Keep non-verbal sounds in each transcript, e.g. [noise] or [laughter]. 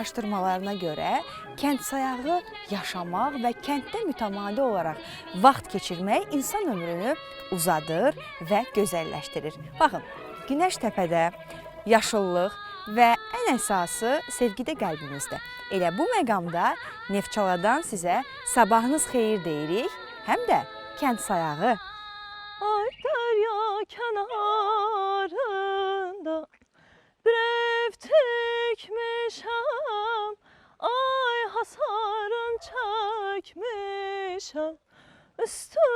Araşdırmalarına görə kənd sayağı yaşamaq və kənddə mütəmadi olaraq vaxt keçirmək insan ömrünü uzadır və gözəlləşdirir. Baxın, Günəş təpədə yaşıllıq və ən əsası sevgidə qəlbimizdə. Elə bu məqamda Neftçaladan sizə sabahınız xeyir deyirik, həm də kənd sayağı. Ay derya kenarında bir ev tikmişem Ay hasarın çekmişem Üstün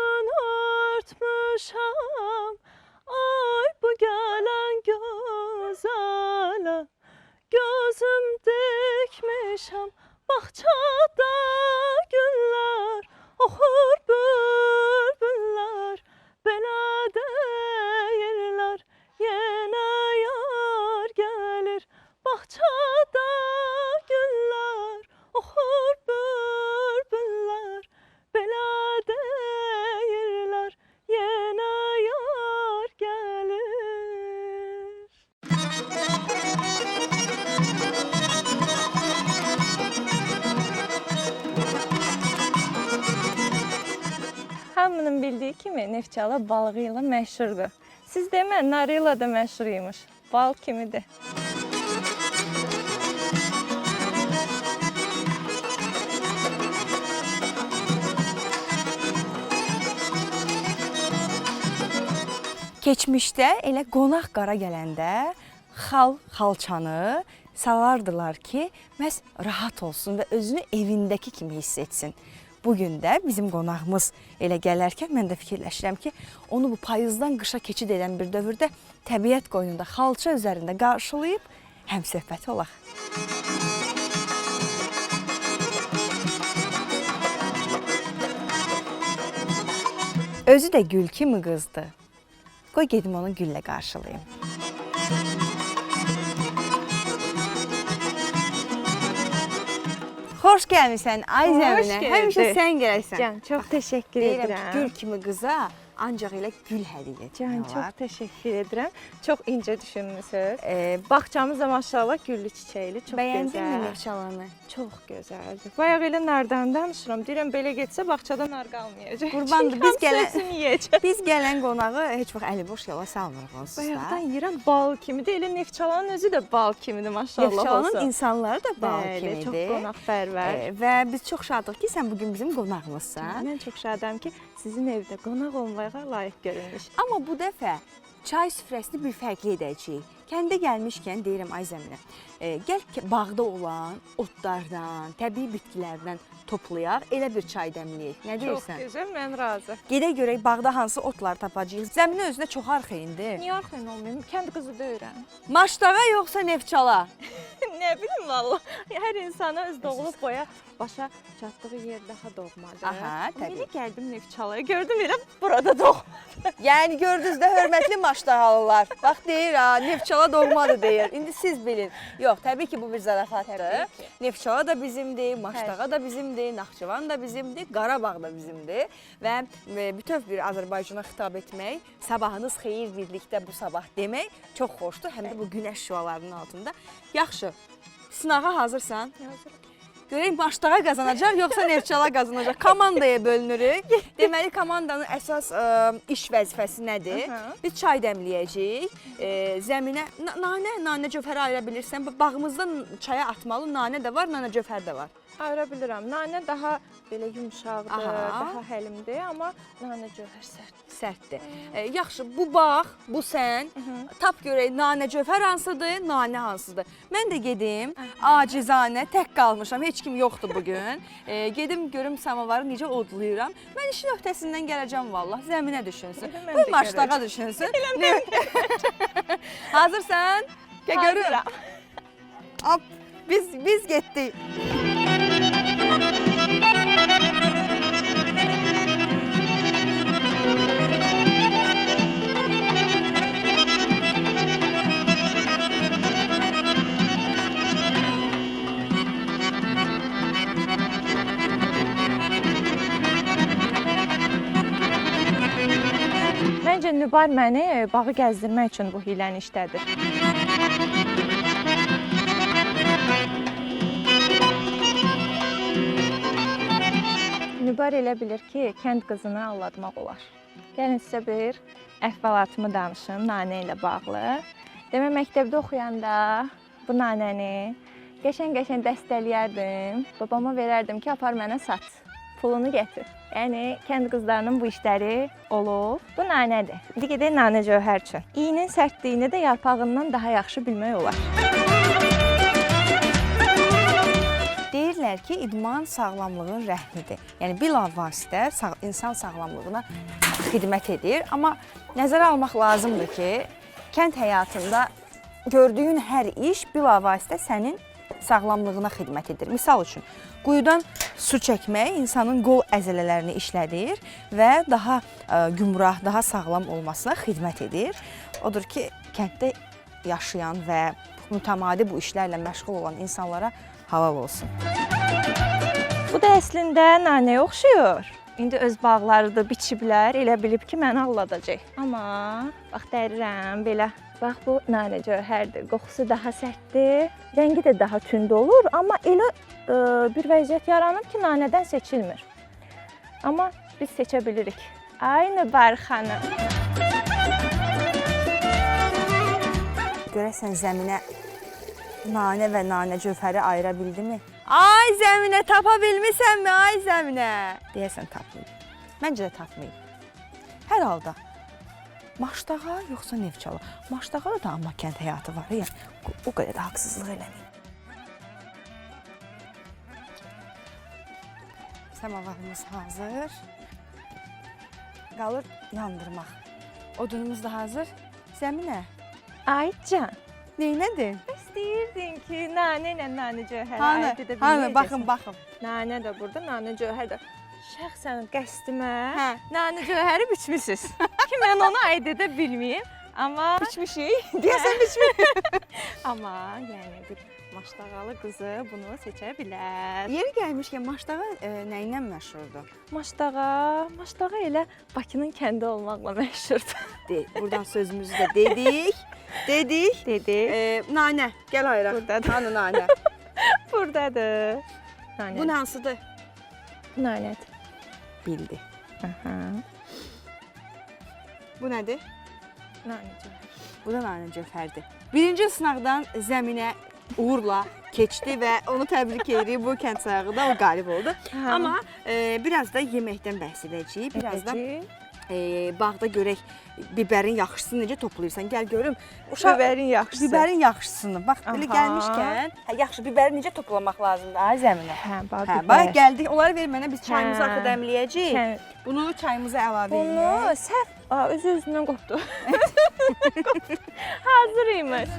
Neftçala balığı məşhurdur. Siz demə, narıyla da məşhur. Bal kimidir. Keçmişdə elə qonaq qara gələndə xal xalçanı salardılar ki, məhz rahat olsun və özünü evindəki kimi hiss etsin. Bu gün də bizim qonağımız elə gələrkən mən də fikirləşirəm ki, onu bu payızdan qışa keçid edən bir dövrdə təbiət qoynunda xalça üzərində qarşılayıb həm söhbət olaq. Özü də gül kimi qızdı. Qoy gedim onu güllə qarşılayım. Xoş gəlmisən ay Xoş Zəminə. Həmişə gəldik. sən gələrsən. Can, çox təşəkkür Deyirəm edirəm. ki, gül kimi qıza ancaq elə gül hədiyyə etmək çox olar. təşəkkür edirəm. Çox incə düşünmüsünüz. Ee, Bağçamız da maşallah güllü çiçəkli, çox bəyəndinmi gözəl. Neftçalanı? Çox gözəldir. Bayaq elə nardan danışıram. Deyirəm belə getsə bağçada nar qalmayacaq. Qurbandır, [laughs] biz gələn-. Biz gələn qonağı heç vaxt əli boş yola salmırıq onsuz Bayaqdan da. yeyirəm bal kimidir. Elə Neftçalanın özü də bal kimidir maşallah Neftçalanın insanları da bal Bəli, kimidir. Çox qonaqpərvər. Ee, və biz çox şadıq ki, sən bu gün bizim qonağımızsan. Mən çox şadam ki, sizin evdə qonaq olmağa layiq görünmüş. Amma bu dəfə çay süfrəsini bir fərqli edəcəyik. Kəndə gəlmişkən deyirəm ay Zəminə, e, gəl ki, bağda olan otlardan, təbii bitkilərdən toplayaq, elə bir çay dəmləyək. Nə Çox deyirsən? gözəl, mən razı. Gedək görək bağda hansı otlar tapacağıq. Zəminə özünə çox arxa indi. Niyə arxayın olmayım? Kənd qızı deyirəm. Maşdağa yoxsa Neftçala? [laughs] nə bilim valla. Hər insana öz doğulub boya başa çatdığı yer daha doğmadır. Aha, təbii. Yeni gəldim Neftçalaya. Gördüm elə burada doğ. [laughs] Yəni gördünüz də hörmətli Maşdağalılar. Bax deyir ha, Neftçala doğmadır deyir. İndi siz bilin. Yox, təbii ki bu bir zarafatdır. Neftçala da bizimdir, Maşdağa da bizimdir, Naxçıvan da bizimdir, Qarabağ da bizimdir və e, bütöv bir Azərbaycana xitab etmək, sabahınız xeyir birlikdə bu sabah demək çox xoşdur, həm də bu günəş şüalarının altında. Yaxşı. Sınağa hazırsan? Görək Maşdağa qazanacaq yoxsa Neftçala qazanacaq? Komandaya bölünürük. Deməli komandanın əsas ə, iş vəzifəsi nədir? Biz çay dəmləyəcəyik. E, zəminə na- nanə, nanə cövhəri ayıra bilirsən. Bağımızda çaya atmalı nanə də var, nanə cövhər də var. Ayıra bilirəm. Nanə daha belə yumşaqdır, Aha. daha həlimdir, amma nanə cövhər sərt. Sərtdir. E, yaxşı, bu bağ, bu sən. Tap görək nanə cövhər hansıdır, nanə hansıdır. Mən də gedim, acizanə tək qalmışam. Heç kim yoxdur bu gün. [laughs] E, gedim görüm samavarı necə odlayıram. Mən işin öhdəsindən gələcəm vallah. Zəminə düşünsün. Bu maşdağa düşünsün. [laughs] [laughs] Hazırsan? Gəl görürəm. Hop, biz biz getdik. Məncə Nübar məni e, bağı gəzdirmək üçün bu hiləni işlədir. Nübar elə bilir ki, kənd qızını aldatmaq olar. Gəlin sizə bir əhvalatımı danışım nanə ilə bağlı. Demə məktəbdə oxuyanda bu nanəni qəşəng-qəşəng dəstələyərdim. Babama verərdim ki, apar mənə sat, pulunu gətir. Yəni kənd qızlarının bu işləri olub. Bu nanədir. İndi gedək nanə cövhər üçün. İyinin sərtliyini də yarpağından daha yaxşı bilmək olar. Deyirlər ki, idman sağlamlığın rəhmidir. Yəni bilavasitə sağ, insan sağlamlığına xidmət edir, amma nəzərə almaq lazımdır ki, kənd həyatında gördüyün hər iş bilavasitə sənin sağlamlığına xidmət edir. Misal üçün, quyudan su çəkmək insanın qol əzələlərini işlədir və daha ə, gümrah, daha sağlam olmasına xidmət edir. Odur ki, kənddə yaşayan və mütəmadi bu işlərlə məşğul olan insanlara halal olsun. Bu da əslində nanəyə oxşuyur. İndi öz bağlarıdır, biçiblər, elə bilib ki, məni aldadacaq. Amma bax dərirəm belə. Bax bu nanə cövhərdir. Qoxusu daha sərtdir, rəngi də daha tünd olur, amma elə ə, bir vəziyyət yaranır ki, nanədən seçilmir. Amma biz seçə bilirik. Aynı Bar xanım. Görəsən zəminə nanə və nanə cövhəri ayıra bildimi? Ay zəminə tapa bilmisənmi? Ay zəminə. Deyəsən tapmayıb. Məncə də tapmayıb. Hər halda Maşdağa yoxsa Neftçala? Maşdağa da amma kənd həyatı var. Yəni o qədər də haqsızlıq eləməyin. Samavarımız hazır. Qalır yandırmaq. Odunumuz da hazır. Zəminə, Ay can. neynədin? Deyirdin ki, nanə ilə nanə cövhəri Hanı? ayırd edə Hanı? bilməyəcəksən. Baxın, baxın. Nanə də burada, nanə cövhər də. Şəxsən qəsdimə Hə. nanə cövhəri biçmisiniz. [laughs] ki mən onu ayd edə bilməyim. Amma Biçmişik. [laughs] Deyəsən biçmiş. [laughs] amma yəni bir maşdağalı qızı bunu seçə bilər. Yeri gəlmişkən Maşdağa e, nə ilə məşhurdur? Maşdağa, maşdağa elə Bakının kəndi olmaqla məşhurdur. De, buradan sözümüzü də dedik. Dedik. Dedi. E, nanə, gəl ayıraq. Burdadır. Hanı nanə? Burdadır. Nanə. Bu hansıdır? nanədir. Bildi. Aha. Bu nədir? Bu da nanə cövhərdir. Birinci sınaqdan zəminə uğurla keçdi və onu təbrik edirik. Bu kənd sayağı da o qalib oldu. Amma e, biraz da yeməkdən bəhs edəcəyik. Biraz da Edəcəyik. E, bağda görək bibərin yaxşısını necə toplayırsan. Gəl görüm. Uşaq bibərin yaxşısı. bibərin yaxşısını. Bax belə gəlmişkən, hə yaxşı bibəri necə toplamaq lazımdır ay zəminə? Hə, bax. Hə, bax gəldik. Onları ver mənə biz çayımızı Hə. axı dəmləyəcəyik. Kən- Bunu çayımıza əlavə Bunu edək. səhv Aa, özü özündən qopdu. [laughs] Hazır imiş.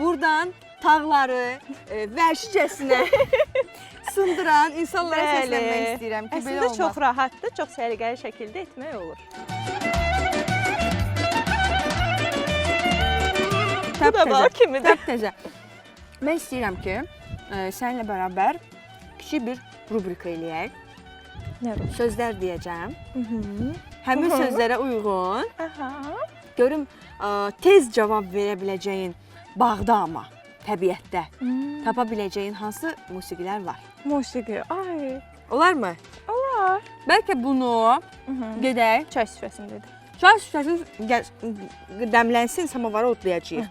Buradan tağları e, vəhşicəsinə [laughs] sındıran insanlara səslənmək istəyirəm ki, belə Əslində olmaz. çox rahatdır, çox səliqəli şəkildə etmək olur. Bu da bal kimidir. Təzə. Mən istəyirəm ki, e, səninlə bərabər kiçik bir rubrika eləyək. Nə? Sözlər deyəcəm. Mhm. Həmin sözlərə uyğun Aha. görüm e, tez cavab verə biləcəyin bağda amma təbiətdə Hmm. tapa biləcəyin hansı musiqilər var? Musiqi. Ay. Olarmı? Olar. Bəlkə bunu Mhm. gedək Çay süfrəsindədir. Çay süfrəsini gəl- dəmlənsin, samavara otlayacağıq.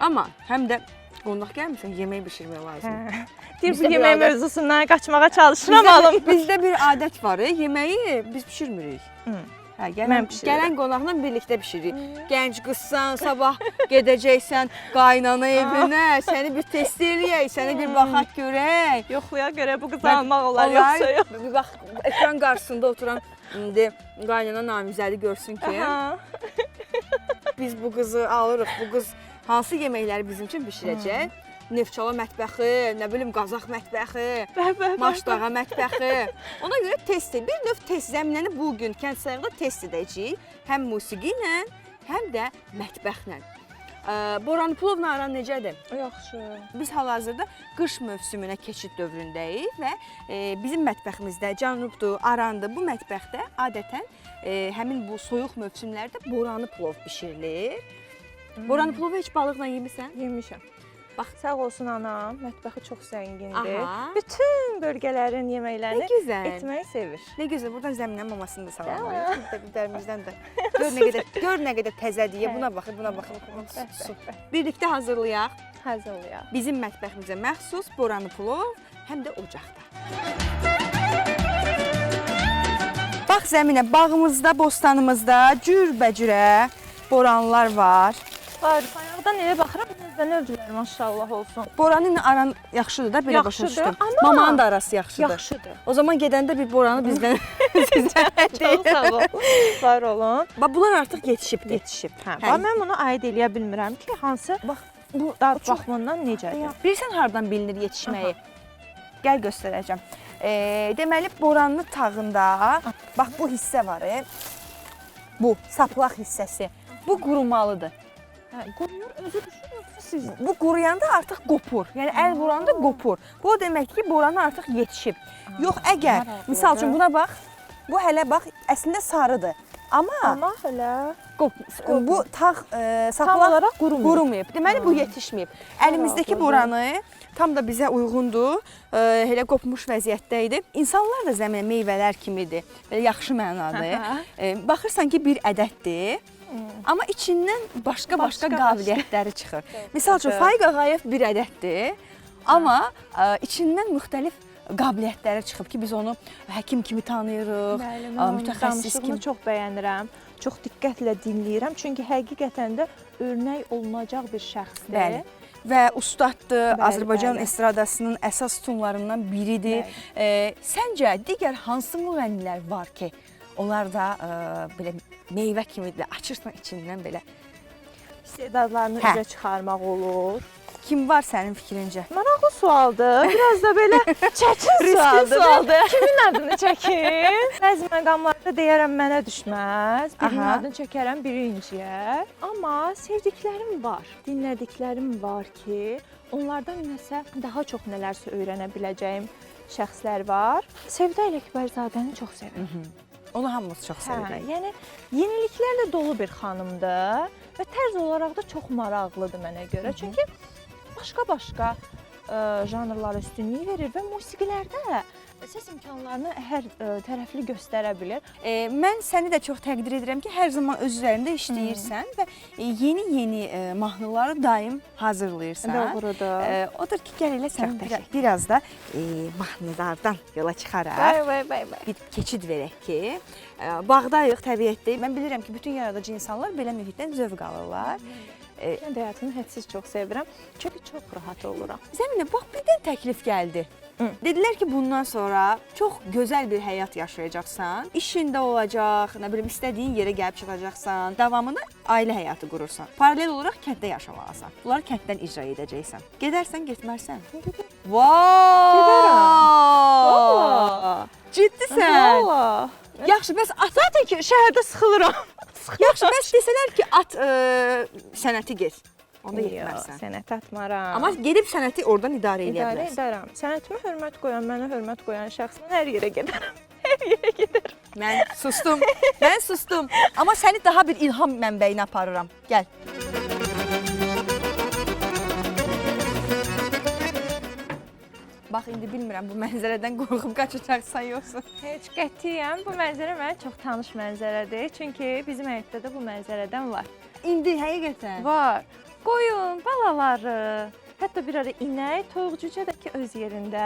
Amma həm də qonaq gəlmirsən, yemək bişirmək lazımdır. Deyir bu yemək adət- mövzusundan qaçmağa çalışıram alım. Bizdə, bir adət var, yeməyi biz bişirmirik. Hı. Hə, Mən gələn, bişirirəm. gələn qonaqla birlikdə bişiririk. Gənc qızsan, sabah [laughs] gedəcəksən qaynana evinə, səni bir test eləyək, səni bir baxaq görək. Yoxluya görə bu qızı almaq olar, yoxsa yox. Bir bax, ekran qarşısında oturan indi qaynana namizədi görsün ki, Aha. biz bu qızı alırıq. Bu qız hansı yeməkləri bizim üçün bişirəcək? Neftçala mətbəxi, nə bilim Qazaq mətbəxi. Maşdağa mətbəxi. Ona görə test. Bir növ test zəminəni bu gün kənd sayıqda test edəcəyik. Həm musiqi ilə, həm də mətbəxlə. Boran Pulovla aran necədir? Yaxşı. Biz hal-hazırda qış mövsümünə keçid dövründəyik və e, bizim mətbəximizdə cənubdur, arandır. Bu mətbəxdə adətən e, həmin bu soyuq mövsümlərdə boranı plov bişirilir. Boranı plovu heç balıqla yemisən? Yemişəm. Bax. Sağ olsun anam, mətbəxi çox zəngindir. Aha. Bütün bölgələrin yeməklərini etməyi sevir. Nə gözəl. Buradan Zəminənin mamasını da salamlayırıq. Biz də. [laughs] Gör nə qədər, gör nə qədər təzədir. Buna baxın, buna baxın. Birlikdə hazırlayaq. Hazırlayaq. Bizim mətbəximizə məxsus boranı plov, həm də ocaqda. Bax Zəminə, bağımızda, bostanımızda cürbəcürə boranlar var. Var, bayaqdan elə baxıram, bizdən öldülər maşallah olsun. Boranı ilə aran yaxşıdır da, belə başa düşdüm. Mamanın da arası yaxşıdır. Yaxşıdır. O zaman gedəndə bir boranı bizdən [laughs] sizdən Çox sağ ol. Var olun. Bax bunlar artıq yetişibdir. Yetişib. Hə. Bax mən bunu aid eləyə bilmirəm ki, hansı Bax bu çox- baxımından necədir. Bilirsən hardan bilinir yetişməyi? Gəl göstərəcəm. E, deməli boranlı tağında bax bu hissə var. E. Bu saplaq hissəsi. Bu qurumalıdır. Quruyur, özü yoxsa siz? Bu quruyanda artıq qopur. Yəni əl vuranda qopur. Bu o deməkdir ki, boranı artıq yetişib. Yox, əgər misal üçün buna bax. Bu hələ bax əslində sarıdır. Amma, Amma hələ qop, bu tağ e, tam saplaq olaraq qurumur. qurumayıb. Deməli bu yetişməyib. Əlimizdəki boranı tam da bizə uyğundur. E, elə qopmuş vəziyyətdə idi. İnsanlar da zəmin meyvələr kimidir. Belə yaxşı mənada. E, baxırsan ki, bir ədəddir. Amma içindən başqa-başqa Başqa- qabiliyyətləri çıxır. [laughs] Misal üçün. Faiq Ağayev bir ədəddir. Amma ə, içindən müxtəlif qabiliyyətləri çıxıb ki, biz onu həkim kimi tanıyırıq, onun mütəxəssis kimi. çox bəyənirəm. Çox diqqətlə dinləyirəm, çünki həqiqətən də örnək olunacaq bir şəxsdir. Bəli. Və ustaddır, Bəli, Azərbaycan bəli. estradasının əsas sütunlarından biridir. E, səncə digər hansı müğənnilər var ki, onlar da ə, belə meyvə kimidir, açırsan içindən belə. İstedadlarını Hə. üzə çıxarmaq olur. Kim var sənin fikrincə? Maraqlı sualdır. Biraz da belə [laughs] Riskli sualdır. sualdır. [laughs] Kimin adını çəkim? Bəzi məqamlarda deyərəm mənə düşməz. Birinin Aha. adını çəkərəm birinciyə. Amma sevdiklərim var, dinlədiklərim var ki, onlardan nəsə daha çox nələrsə öyrənə biləcəyim şəxslər var. Sevda Ələkbərzadəni çox sevirəm. Onu hamımız çox Hə, sevirik. yəni yeniliklərlə dolu bir xanımdır və tərz olaraq da çox maraqlıdır mənə görə. Çünki başqa-başqa ə, janrlara üstünlük verir və musiqilərdə səs imkanlarını hər ə, tərəfli göstərə bilir. E, mən səni də çox təqdir edirəm ki, hər zaman öz üzərində işləyirsən və e, yeni-yeni e, mahnıları daim hazırlayırsan. Doğrudur. E, odur ki, gəl elə sən bir, biraz da e, mahnılardan yola çıxaraq Vay vay vay vay. bir keçid verək ki, e, bağdayıq, təbiətdəyik. Mən bilirəm ki, bütün yaradıcı insanlar belə mühitdən zövq alırlar. E, Kənd həyatını hədsiz çox sevirəm. Çünki çox rahat oluram. Zəminə bax birdən təklif gəldi. Hı. Dedilər ki, bundan sonra çox gözəl bir həyat yaşayacaqsan. İşində olacaq, nə bilim istədiyin yerə gəlib çıxacaqsan. Davamında ailə həyatı qurursan. Paralel olaraq kənddə yaşamalısan. Bunları kənddən icra edəcəksən. Gedərsən, getmərsən. Valla. Ciddisən? Valla. Yaxşı, bəs at Zaten ki şəhərdə sıxılıram. Yaxşı, bəs desələr ki, at ə, sənəti get. Onda Yox, getmərsən. sənət atmaram. Amma gedib sənəti oradan idarə edə İdarə bilərsən. edərəm. Sənətimə hörmət qoyan, mənə hörmət qoyan şəxslə hər yerə gedərəm. Hər [laughs] yerə gedərəm. Mən sustum. Mən sustum. Amma səni daha bir ilham mənbəyinə aparıram. Gəl. Bax indi bilmirəm bu mənzərədən qorxub qaçacaqsan yoxsa. Heç qətiyyən bu mənzərə mənə çox tanış mənzərədir. Çünki bizim həyətdə də bu mənzərədən var. İndi həqiqətən. Var. Qoyun, balaları, hətta bir ara inək, toyuq cücə də ki öz yerində,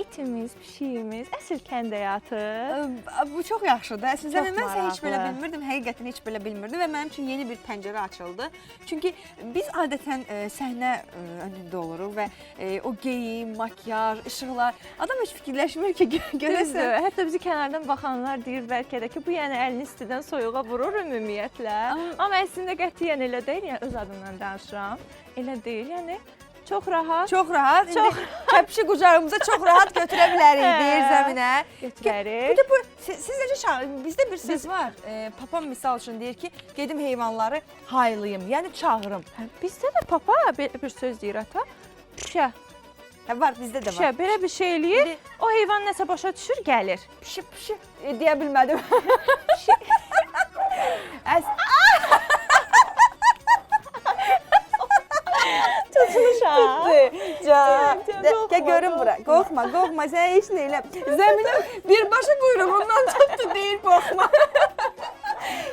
itimiz, pişiyimiz, əsl kənd həyatı. Ə, Bu çox yaxşıdır. Əslində mən heç belə maraqlı. bilmirdim, həqiqətən heç belə bilmirdim və mənim üçün yeni bir pəncərə açıldı. Çünki biz adətən ə, səhnə ə, önündə oluruq və ə, o geyim, makyaj, işıqlar adam heç fikirləşmir ki, gö- görəsən. Hətta bizi kənardan baxanlar deyir bəlkə də ki, bu yəni əlini istidən soyuğa vurur ümumiyyətlə. Amma əslində qətiyyən elə deyil, yəni öz adımdan danışıram. Elə deyil, yəni çox rahat Çox rahat. Çox. İndi kəpişi qucağımıza çox rahat götürə bilərik [laughs] Hə. zəminə. götürərik. Bir də bu siz, necə çağır? Bizdə bir söz var. E, papam misal üçün deyir ki, gedim heyvanları haylayım, yəni çağırım. Hə, Bizdə də papa belə bir söz deyir ata. Pişə, Hə var, bizdə də pişə var. belə bir şey eləyir. O heyvan nəsə başa düşür, gəlir. pişi pişi e, deyə bilmədim. [laughs] [laughs] Əs Çocuğun şah. Can. Gel görün bura. Korkma korkma sen hiç neyle. Zemine bir başı kuyruğundan tuttu değil korkma.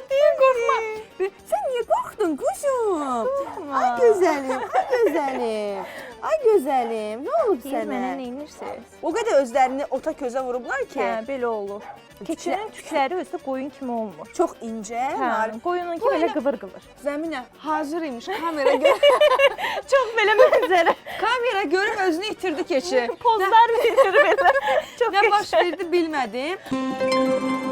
değil korkma. Sen niye korktun kuşum? Ay güzelim, ay güzelim. Ay gözəlim. Nə olub mənə sənə? nə edirsiniz? O qədər özlərini ota közə vurublar ki, Hə, belə olur. Keçinin tükləri özü qoyun kimi olmur. çox incə, Hə, narif. qoyununki belə qıvır-qıvır. Zəminə hazır imiş [laughs] kamera gör. [laughs] Çox belə mənzərə. kamera görüb özünü itirdi keçi. Pozlar verir belə. Çox Nə baş verdi bilmədim.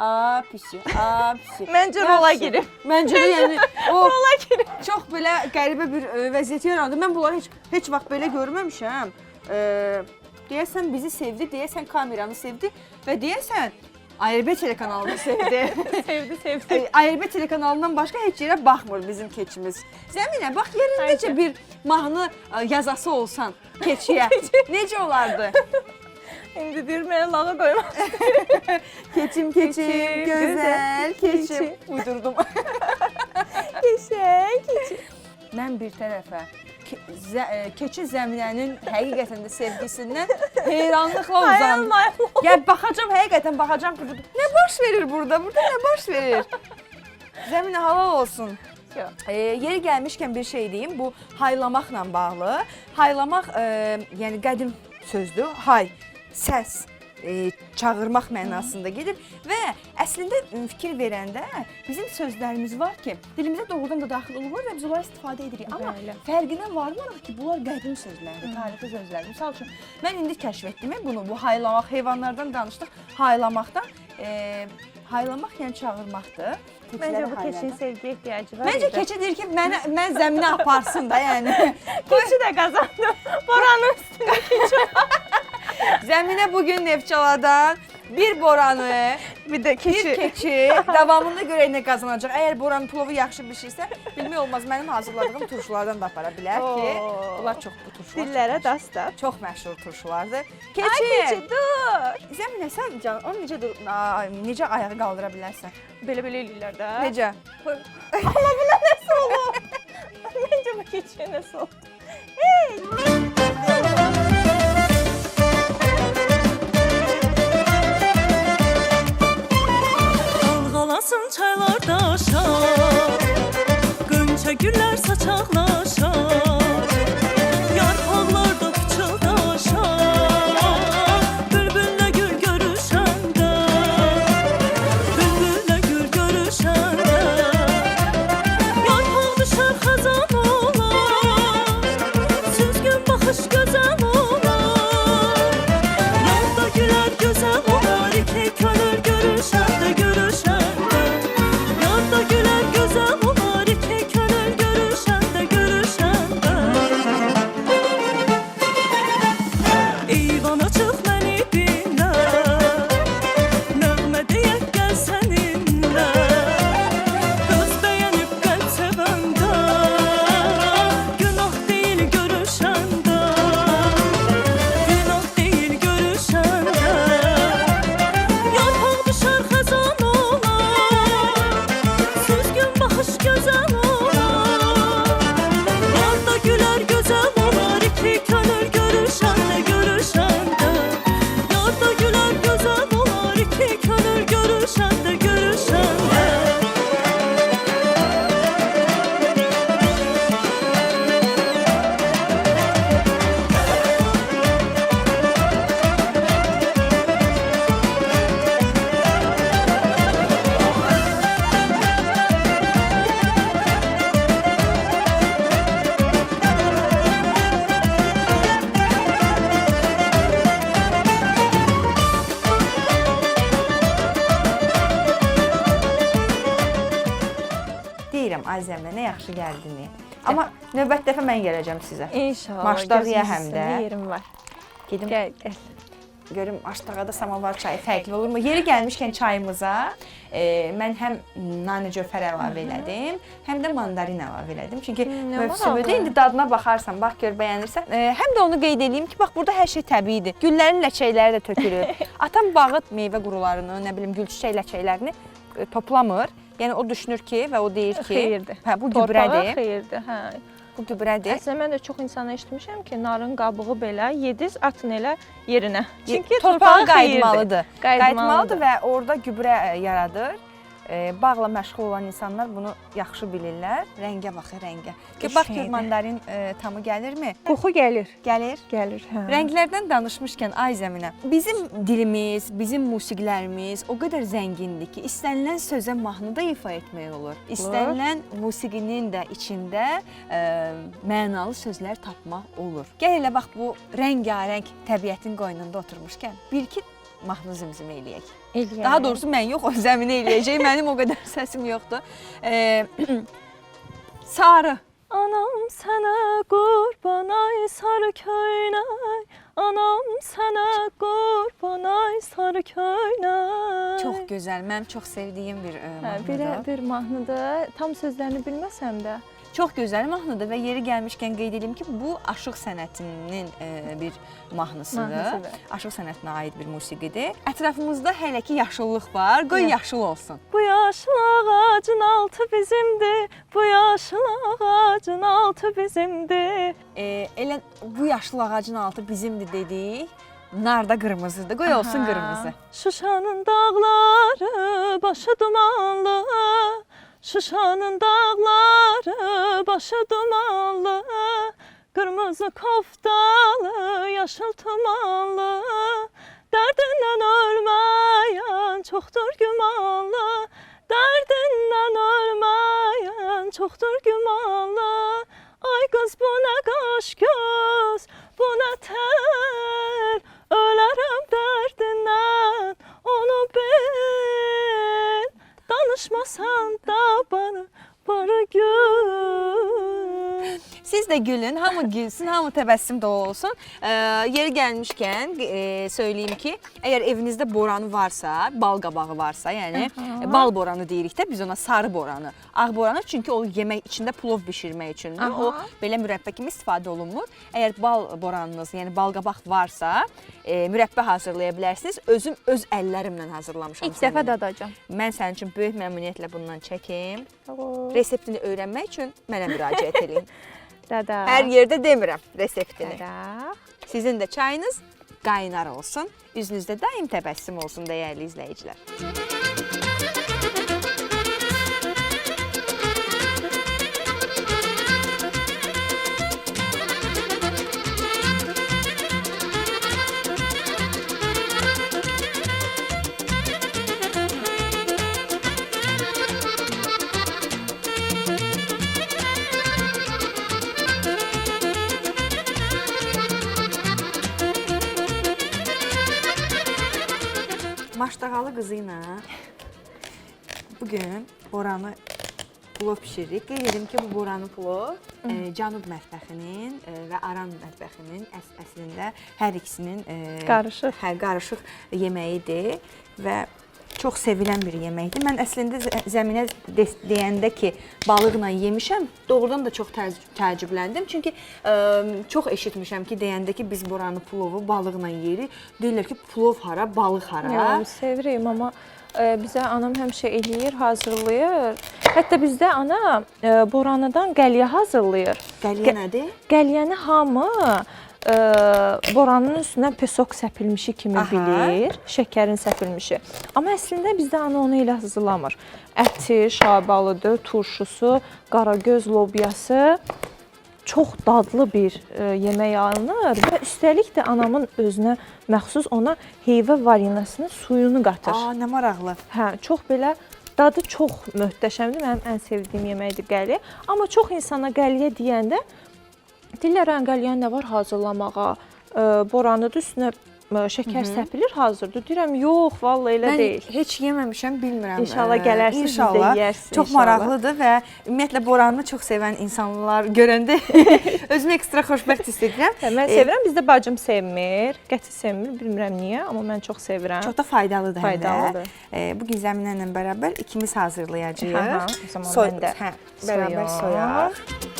A pisi, a pisi. Məncə rola Yaxşı. girib. Məncə də yəni [laughs] o Rola girib. çox belə qəribə bir ə, vəziyyət yarandı. Mən bunları heç heç vaxt belə görməmişəm. E, deyəsən bizi sevdi, deyəsən kameranı sevdi və deyəsən ARB telekanalını sevdi. [laughs] Sevdi, sevdi. Ay, ARB telekanalından başqa heç yerə baxmır bizim keçimiz. Zəminə bax yerindəcə bir mahnı ə, yazası olsan keçiyə. [laughs] Necə olardı? İndi deyir mənə lağa qoyma. [laughs] Keçim, keçim, Keçim, gözəl, keçim. keçim. Uydurdum. Qəşəng, keçin. Mən bir tərəfə zə ə, keçi zəminənin həqiqətən də sevgisindən heyranlıqla uzandım. Ya baxacam, həqiqətən baxacam ki, nə baş verir burada? Burada nə baş verir? Zəminə halal olsun. E, yeri gəlmişkən bir şey deyim. Bu haylamaqla bağlı. Haylamaq e, yəni qədim sözdür. Hay, səs, e, çağırmaq mənasında gedir və əslində fikir verəndə bizim sözlərimiz var ki, dilimizə doğrudan da daxil olur və biz onları istifadə edirik. Amma Bəli. fərqinə varmırıq ki, bunlar qədim sözlərdir, tarixi sözlərdir. Məsəl üçün mən indi kəşf etdim bunu, bu haylamaq heyvanlardan danışdıq. Haylamaqdan e, haylamaq yəni çağırmaqdır. Məncə bu haylamaq. keçin sevgiyə ehtiyacı var. Məncə keçi deyir ki, mənə mən zəminə [laughs] aparsın da, yəni. keçi də qazandı. Boranın üstünə Zəminə bu gün Neftçaladan bir boranı, bir də bir keçi. keçi [laughs] davamında görə nə qazanacaq. Əgər boranın plovu yaxşı bişirsə, bilmək olmaz mənim hazırladığım turşulardan da apara bilər ki, bunlar çox bu turşular. Dillərə dastat. Çox məşhur turşulardır. Ay Keçi. keçi dur. Zəminə sən can, onu necə dur- necə ayağı qaldıra bilərsən? Belə-belə eləyirlər də. Necə? [laughs] Allah buna nəsə olur. [laughs] Məncə bu keçiyə nəsə oldu. Dalğalasın çaylarda aşar. Gönçə güllər saçaqlaşar növbət dəfə mən gələcəm sizə. İnşallah. Maşdağıya gözünüz həm də. Yerim var. Gedim Gəl, gəl. görüm aşdağada samovar çayı fərqli olurmu? Yeri gəlmişkən çayımıza e, mən həm nanə cöfər əlavə elədim, həm də mandarin əlavə elədim. Çünki mövsümüdür. İndi dadına baxarsan, bax gör bəyənirsən. E, həm də onu qeyd edeyim ki, bax burada hər şey təbiidir. Güllərin ləçəkləri də tökülür. [laughs] Atam bağıt meyvə qurularını, nə bilim gül çiçək ləçəklərini e, toplamır. Yəni o düşünür ki və o deyir ki, Xeyirdir. hə bu Torpağa gübrədir. xeyirdir, hə. Bu gübrədir. Əslində mən də çox insana eşitmişəm ki, narın qabığı belə yediz, atın elə yerinə. Çünki torpağa. Qayıtmalıdır. Qayıtmalıdır və orada gübrə e, yaradır. E, bağla məşğul olan insanlar bunu yaxşı bilirlər. Rəngə bax, rəngə. Ki bax gör mandarin e, tamı gəlirmi? Qoxu gəlir. Gəlir. Gəlir, hə. Rənglərdən danışmışkən ay zəminə. Bizim dilimiz, bizim musiqilərimiz o qədər zəngindir ki, istənilən sözə mahnı da ifa etmək olur. İstənilən musiqinin də içində ə, mənalı sözlər tapmaq olur. Gəl elə bax bu rəngarəng təbiətin qoynunda oturmuşkən bir-iki mahnı zimzimə eləyək. Eləyər. Daha doğrusu mən yox, o zəminə eləyəcək. Mənim o qədər [laughs] səsim yoxdur. E, [clears throat] sarı. Anam sənə qurban ay sarı köynək. Anam sənə qurban ay sarı köynək. Çox gözəl. Mənim çox sevdiyim bir ə, Hə, belə mahnıdır. bir mahnıdır. Tam sözlərini bilməsəm də. Çox gözəl mahnıdır və yeri gəlmişkən qeyd edim ki, bu aşıq sənətinin e, bir mahnısıdır. Mahnısıdır. Aşıq sənətinə aid bir musiqidir. Ətrafımızda hələ ki yaşıllıq var. Qoy Hə. yaşıl olsun. Bu yaşıl ağacın altı bizimdir. Bu yaşıl ağacın altı bizimdir. E, elə bu yaşıl ağacın altı bizimdir dedik. Nar da qırmızıdır. Qoy olsun Aha. qırmızı. Şuşanın dağları başı dumanlı. Şuşanın dağları başı dumanlı. Qırmızı koftalı, yaşıl tumanlı. Dərdindən ölməyən çoxdur gümanlı. Dərdindən ölməyən çoxdur gümanlı. Ay qız bu nə qaş göz, bu nə tər, Danışmasan da bana, barı gül. Siz də gülün, hamı gülsün, hamı təbəssüm dolu olsun. E, yeri gəlmişkən e, söyləyim ki, əgər evinizdə boranı varsa, bal qabağı varsa, Aha. e, bal boranı deyirik də biz ona sarı boranı. Ağ boranı çünki o yemək içində plov bişirmək. Aha. O belə mürəbbə kimi istifadə olunmur. Əgər bal boranınız, yəni bal qabaq varsa, e, mürəbbə hazırlaya bilərsiniz. Özüm öz əllərimlə hazırlamışam. İlk dəfə sənin. dadacam. Mən sənin üçün böyük məmnuniyyətlə bundan çəkim. Reseptini öyrənmək üçün mənə müraciət edin. [laughs] Dada. Hər yerdə demirəm reseptini. Dada. Sizin də çayınız qaynar olsun. Üzünüzdə daim təbəssüm olsun dəyərli izləyicilər. Gün boranı plov bişiririk. Qeyd edim ki, bu boranı plov e, Cənub mətbəxinin e, və Aran mətbəxinin əs əslində hər ikisinin e, Qarışıq. Hə, qarışıq yeməyidir və çox sevilən bir yeməkdir. Mən əslində zə- zəminə de deyəndə ki, balıqla yemişəm, doğrudan da çox təəc- təəccübləndim. Çünki ə, çox eşitmişəm ki, deyəndə ki, biz buranı plovu balıqla yeyirik. Deyirlər ki, plov hara, balıq hara. Yox, sevirik amma e, bizə anam həmişə eləyir, hazırlayır. Hətta bizdə ana e, boranıdan qəlyə hazırlayır. Qəliyə nədir? Qəlyəni hamı e, boranın üstünə pesok səpilmişi kimi Aha. bilir, şəkərin səpilmişi. Amma əslində bizdə ana onu elə hazırlamır. Əti, şabalıdır, turşusu, qaragöz lobyası çox dadlı bir e, yemək alınır və üstəlik də anamın özünə məxsus ona heyvə varinasının suyunu qatır. Aa, nə maraqlı. Hə, çox belə dadı çox möhtəşəmdir. Mənim ən sevdiyim yeməkdir qəli. Amma çox insana qəliyə deyəndə deyirlər "Hə, qəliyə nə var hazırlamağa? E, boranıdır üstünə e, şəkər səpilir, hazırdır. Deyirəm, yox, vallahi elə Mən deyil. heç yeməmişəm, bilmirəm. İnşallah Ə, gələrsiniz, biz də inşallah. yeyərsiniz Çox inşallah. maraqlıdır və ümumiyyətlə boranı çox sevən insanlar görəndə [laughs] özümü ekstra xoşbəxt hiss edirəm. Hə, mən E, sevirəm. Bizdə bacım sevmir, qəti sevmir. Bilmirəm niyə, amma mən çox sevirəm. Çox da faydalıdır, həm də. E, bu gün zəminlərlə bərabər ikimiz hazırlayacağıq. Aha, o zaman Soy- mən də hə, bərabər soyaq. soyaq.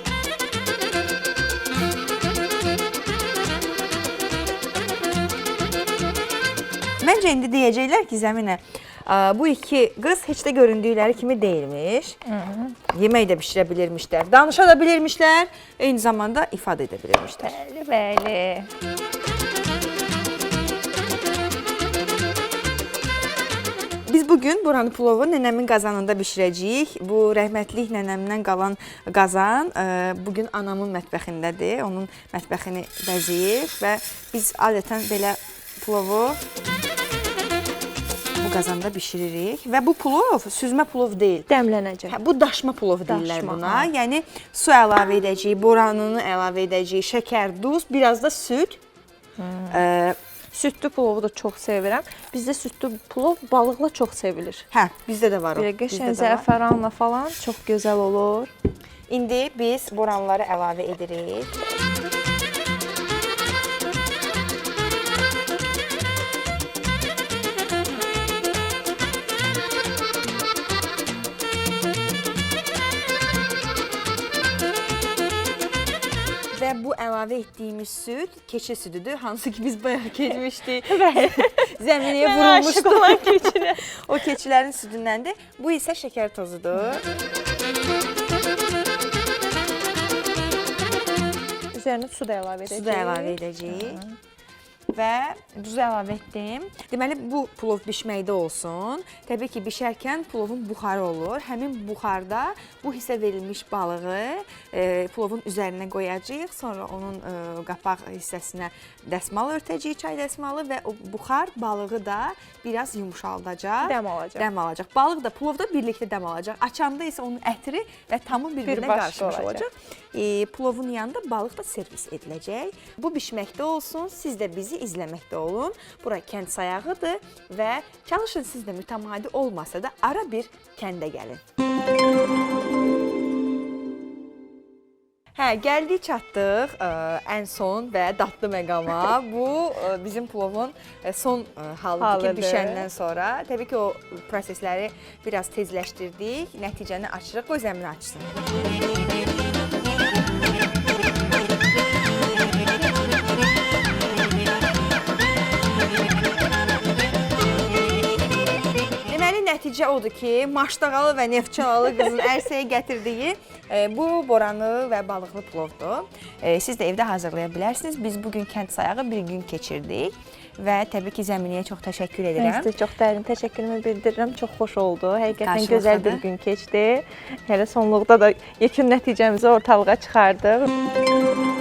Məncə indi deyəcəklər ki, Zəminə, Bu iki qız heç də göründükləri kimi deyilmiş. Yemək də bişirə bilirmişlər, danışa da bilirmişlər, eyni zamanda ifadə edə bilirmişlər. Bəli, bəli. Biz bu gün buranı plovu nənəmin qazanında bişirəcəyik. Bu rəhmətlik nənəmdən qalan qazan e, bu gün anamın mətbəxindədir. Onun mətbəxini bəzəyir və biz adətən belə plovu qazanda bişiririk və bu plov süzmə plov deyil. Dəmlənəcək. Hə, bu daşma plov deyirlər Daşma, buna. ha. Yəni su əlavə edəcəyik, boranını əlavə edəcəyik, şəkər, duz, biraz da süd. Ə, Südlü plovu da çox sevirəm. Bizdə südlü plov balıqla çox sevilir. hə, bizdə də var o. Belə qəşəng zəfəranla falan çox gözəl olur. İndi biz boranları əlavə edirik. Və bu əlavə etdiyimiz süd keçi südüdür, hansı ki biz bayaq [laughs] keçmişdik. [laughs] Zəminəyə Mən vurulmuşdu. aşiq olan keçinə. [laughs] o keçilərin südündəndir. Bu isə şəkər tozudur. Üzərinə su da əlavə edəcəyik. Su da əlavə edəcəyik. Və duzu əlavə etdim. Deməli bu plov bişməkdə olsun. Təbii ki, bişərkən plovun buxarı olur. Həmin buxarda bu hisə verilmiş balığı e, plovun üzərinə qoyacağıq. Sonra onun e, qapaq hissəsinə dəsmal örtəcəyik, çay dəsmalı və o buxar balığı da biraz yumşaldacaq. Dəm alacaq. Dəm alacaq. Balıq da plovda birlikdə dəm alacaq. Açanda isə onun ətri və tamı bir-birinə başqa qarışmış olacaq. olacaq. E, plovun yanında balıq da servis ediləcək. Bu bişməkdə olsun, siz də bizi izləməkdə olun. Bura kənd sayağıdır və çalışın siz də mütəmadi olmasa da ara bir kəndə gəlin. Hə, gəldik çatdıq ə, ən son və dadlı məqama. [laughs] Bu ə, bizim plovun ə, son ə, halıdır ki, bişəndən sonra. Təbii ki, o prosesləri biraz tezləşdirdik. Nəticəni açırıq. Qoy zəmini açsın. Nəticə odur ki, Maşdağalı və Neftçalalı qızın ərsəyə gətirdiyi e, bu boranı və balıqlı plovdur. E, siz də evdə hazırlaya bilərsiniz. Biz bu gün kənd sayağı bir gün keçirdik və təbii ki, Zəminiyə çox təşəkkür Mən edirəm. sizə çox dərin təşəkkürümü bildirirəm. Çox xoş oldu. Həqiqətən gözəl bir gün keçdi. Hələ sonluqda da yekun nəticəmizi ortalığa çıxardıq.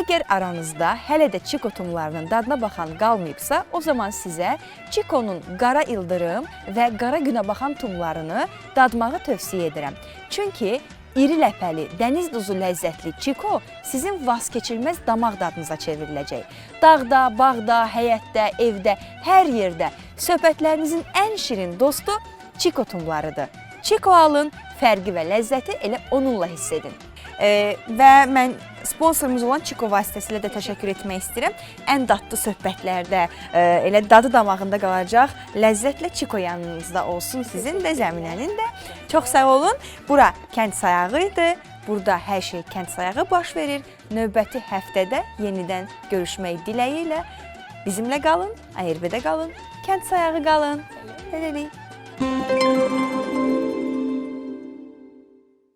Əgər aranızda hələ də çiko tumlarının dadına baxan qalmayıbsa, o zaman sizə çikonun qara ildırım və qara günəbaxan tumlarını dadmağı tövsiyə edirəm. Çünki iri ləpəli, dəniz duzu ləzzətli çiko sizin vazkeçilməz damaq dadınıza çevriləcək. Dağda, bağda, həyətdə, evdə, hər yerdə söhbətlərinizin ən şirin dostu çiko tumlarıdır. Çiko alın, fərqi və ləzzəti elə onunla hiss edin. Ee, və mən sponsorumuz olan Çiko vasitəsilə də təşəkkür etmək istəyirəm. Ən dadlı söhbətlərdə, e, elə dadı damağında qalacaq ləzzətlə Çiko yanınızda olsun sizin də, Zəminənin də. Çox sağ olun. Bura kənd sayağı idi. Burada hər şey kənd sayağı baş verir. Növbəti həftədə yenidən görüşmək diləyi ilə bizimlə qalın, ARB-də qalın, kənd sayağı qalın. Hələlik.